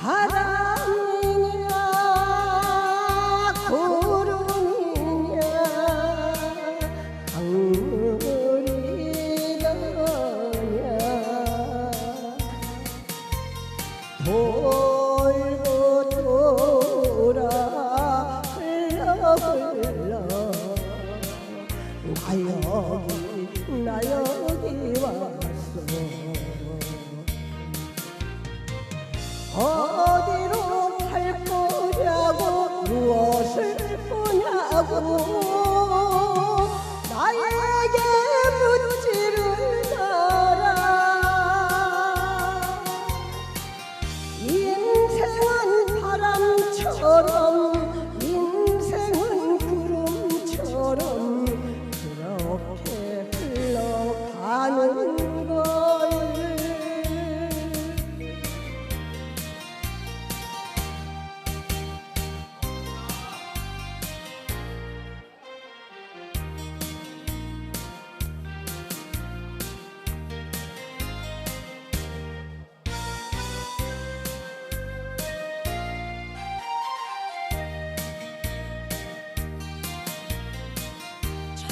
바람이냐 구름이냐 강물이더냐 돌고 돌아 흘러 흘러 나 여기 나 여기 왔어 我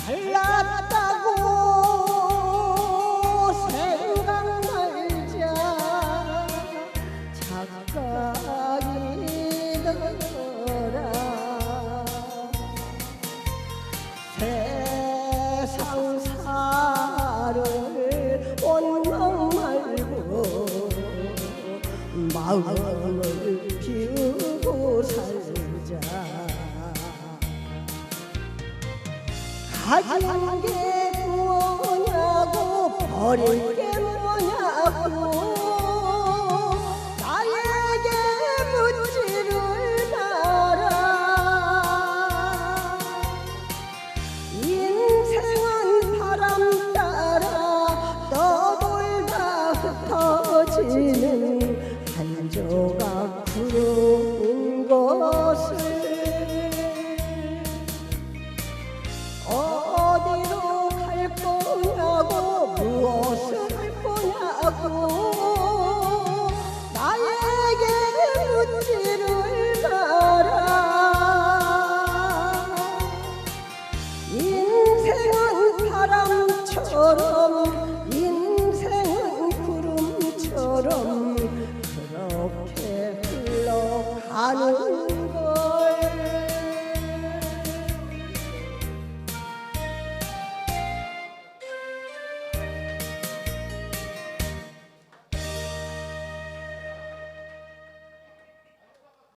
잘났다고 생각 말자 착각이더라. 세상 살을 원망 말고 마음 가진 게 뭐냐고 버릴 게 뭐냐고. 나에게 묻지를 마라 인생은 바람 따라 떠돌다 흩어지는 한 조각 인생은 바람처럼 인생은 구름처럼 그렇게 흘러가는